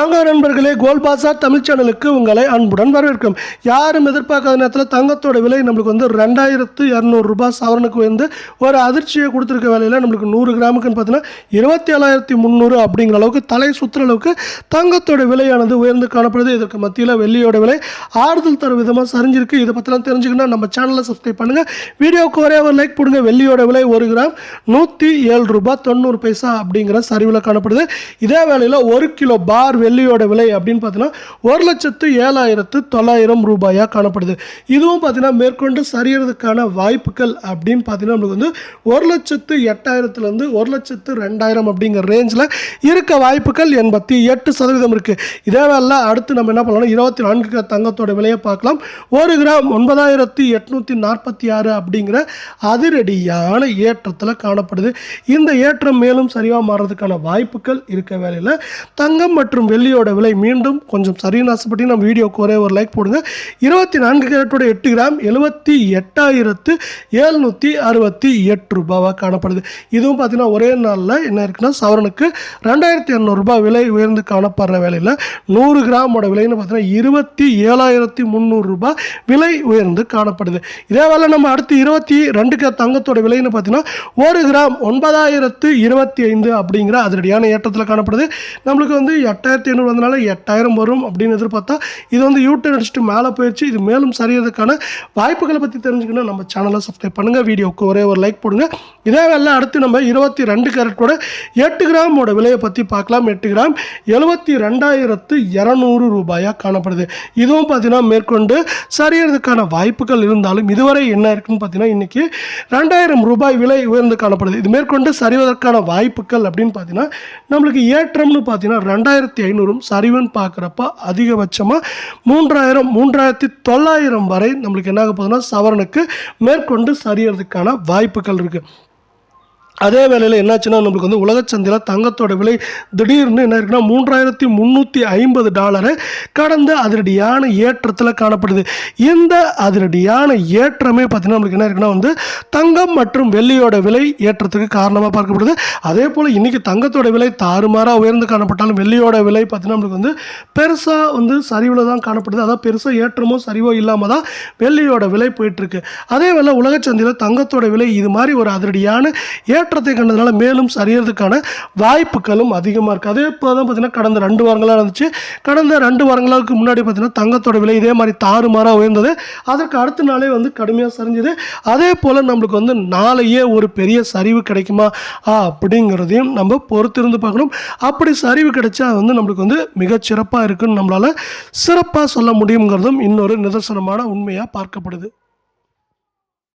வாங்க நண்பர்களே கோல்பாசா தமிழ் சேனலுக்கு உங்களை அன்புடன் வரவேற்கும். யாரும் எதிர்பார்க்காத நேரத்தில் தங்கத்தோட விலை நம்மளுக்கு வந்து ரெண்டாயிரத்து இரநூறுபா சவரனுக்கு வந்து ஒரு அதிர்ச்சியை கொடுத்துருக்க வேலையில் நம்மளுக்கு நூறு கிராமுக்குன்னு பார்த்தீங்கன்னா இருபத்தி ஏழாயிரத்தி முந்நூறு அப்படிங்கிற அளவுக்கு தலை சுற்றுற அளவுக்கு தங்கத்தோட விலையானது உயர்ந்து காணப்படுது. இதற்கு மத்தியில் வெள்ளியோட விலை ஆறுதல் தரும் விதமாக சரிஞ்சிருக்கு. இதை பற்றிலாம் தெரிஞ்சுக்கணும் நம்ம சேனலை சப்ஸ்கிரைப் பண்ணுங்கள் வீடியோவுக்கு ஒரே ஒரு லைக் போடுங்க வெள்ளியோட விலை ஒரு கிராம் நூற்றி ஏழு ரூபாய் தொண்ணூறு பைசா அப்படிங்கிற சரிவில் காணப்படுது. இதே வேலையில் ஒரு கிலோ பார் வெள்ளியோட விலை அப்படின்னு பார்த்தீங்கன்னா ஒரு லட்சத்து ஏழாயிரத்து தொள்ளாயிரம் ரூபாயாக காணப்படுது. இதுவும் பார்த்தீங்கன்னா மேற்கொண்டு சரியறதுக்கான வாய்ப்புகள் அப்படின்னு பார்த்தீங்கன்னா நம்மளுக்கு வந்து ஒரு லட்சத்து எட்டாயிரத்துலேருந்து ஒரு லட்சத்து ரெண்டாயிரம் அப்படிங்கிற ரேஞ்சில் இருக்க வாய்ப்புகள் எண்பத்தி எட்டு சதவீதம் இருக்குது இதே வேலை அடுத்து நம்ம என்ன பண்ணலாம் இருபத்தி நான்கு கிலோ தங்கத்தோட விலையை பார்க்கலாம். ஒரு கிராம் ஒன்பதாயிரத்தி எட்நூற்றி நாற்பத்தி ஆறு அப்படிங்கிற அதிரடியான ஏற்றத்தில் காணப்படுது. இந்த ஏற்றம் மேலும் சரிவாக மாறுறதுக்கான வாய்ப்புகள் இருக்க வேலையில் தங்கம் மற்றும் வெள்ளியோட விலை மீண்டும் கொஞ்சம் சரின்னு ஆசைப்பட்டு நம்ம வீடியோக்கு ஒரே ஒரு லைக் போடுங்க. இருபத்தி நான்கு கேரட்டோட எட்டு கிராம் எழுபத்தி எட்டாயிரத்து எழுநூற்றி அறுபத்தி எட்டு ரூபாவாக காணப்படுது. இதுவும் பார்த்தீங்கன்னா ஒரே நாளில் என்ன இருக்குன்னா சவரனுக்கு ரெண்டாயிரத்தி இரநூறுபா விலை உயர்ந்து காணப்படுற வேலையில் நூறு கிராமோட விலைன்னு பார்த்தீங்கன்னா இருபத்தி ஏழாயிரத்தி முந்நூறுரூபா விலை உயர்ந்து காணப்படுது. இதே வேலை நம்ம அடுத்து இருபத்தி ரெண்டு கே தங்கத்தோட விலைன்னு பார்த்தீங்கன்னா ஒரு கிராம் ஒன்பதாயிரத்து இருபத்தி ஐந்து அப்படிங்கிற அதிரடியான ஏற்றத்தில் காணப்படுது. நம்மளுக்கு வந்து எட்டாயிரத்தி ஐநூறு வந்தனால எட்டாயிரம் வரும் அப்படின்னு எதிர்பார்த்தா இது வந்து யூடியூப் அடிச்சுட்டு மேலே போயிடுச்சு இது மேலும் சரியறதுக்கான வாய்ப்புகளை பற்றி தெரிஞ்சுக்கணும் நம்ம சேனலை சப்ஸ்கிரைப் பண்ணுங்கள் வீடியோவுக்கு ஒரே ஒரு லைக் போடுங்க. இதே வேலை அடுத்து நம்ம இருபத்தி ரெண்டு கேரட்டோட எட்டு கிராமோட விலையை பற்றி பார்க்கலாம். எட்டு கிராம் எழுபத்தி ரெண்டாயிரத்து இரநூறு ரூபாயாக காணப்படுது. இதுவும் பார்த்தீங்கன்னா மேற்கொண்டு சரியறதுக்கான வாய்ப்புகள் இருந்தாலும் இதுவரை என்ன இருக்குன்னு பார்த்தீங்கன்னா இன்றைக்கி ரெண்டாயிரம் ரூபாய் விலை உயர்ந்து காணப்படுது. இது மேற்கொண்டு சரிவதற்கான வாய்ப்புகள் அப்படின்னு பார்த்தீங்கன்னா நம்மளுக்கு ஏற்றம்னு பார்த்தீங்கன்னா ரெண்டாயிரத்தி ஐநூறும் சரிவுன்னு பார்க்குறப்ப அதிகபட்சமாக மூன்றாயிரம் மூன்றாயிரத்தி தொள்ளாயிரம் வரை நம்மளுக்கு என்ன ஆக போகுதுன்னா சவரனுக்கு மேற்கொண்டு சரியறதுக்கான வாய்ப்புகள் இருக்குது அதே வேளையில் என்னாச்சுன்னா நம்மளுக்கு வந்து உலக சந்தையில் தங்கத்தோட விலை திடீர்னு என்ன இருக்குன்னா மூன்றாயிரத்தி முந்நூற்றி ஐம்பது டாலரை கடந்த அதிரடியான ஏற்றத்தில் காணப்படுது. இந்த அதிரடியான ஏற்றமே பார்த்தீங்கன்னா நம்மளுக்கு என்ன இருக்குன்னா வந்து தங்கம் மற்றும் வெள்ளியோட விலை ஏற்றத்துக்கு காரணமாக பார்க்கப்படுது. அதே போல் இன்றைக்கி தங்கத்தோட விலை தாறுமாறாக உயர்ந்து காணப்பட்டாலும் வெள்ளியோட விலை பார்த்தீங்கன்னா நம்மளுக்கு வந்து பெருசாக வந்து சரிவில் தான் காணப்படுது. அதாவது பெருசாக ஏற்றமோ சரிவோ இல்லாமல் தான் வெள்ளியோட விலை போயிட்டுருக்கு அதே வேளை உலகச்சந்தையில் தங்கத்தோட விலை இது மாதிரி ஒரு அதிரடியான ஏற்ற முன்னேற்றத்தை கண்டதுனால மேலும் சரியறதுக்கான வாய்ப்புகளும் அதிகமாக இருக்குது அதே போல் தான் பார்த்தீங்கன்னா கடந்த ரெண்டு வாரங்களாக இருந்துச்சு. கடந்த ரெண்டு வாரங்களுக்கு முன்னாடி பார்த்தீங்கன்னா தங்கத்தோட விலை இதே மாதிரி தாறுமாறாக உயர்ந்தது. அதற்கு அடுத்த நாளே வந்து கடுமையாக சரிஞ்சது. அதே போல் நம்மளுக்கு வந்து நாளையே ஒரு பெரிய சரிவு கிடைக்குமா? அப்படிங்கிறதையும் நம்ம பொறுத்திருந்து பார்க்கணும். அப்படி சரிவு கிடைச்சா வந்து நம்மளுக்கு வந்து மிகச்சிறப்பாக இருக்குன்னு நம்மளால் சிறப்பாக சொல்ல முடியுங்கிறதும் இன்னொரு நிதர்சனமான உண்மையாக பார்க்கப்படுது.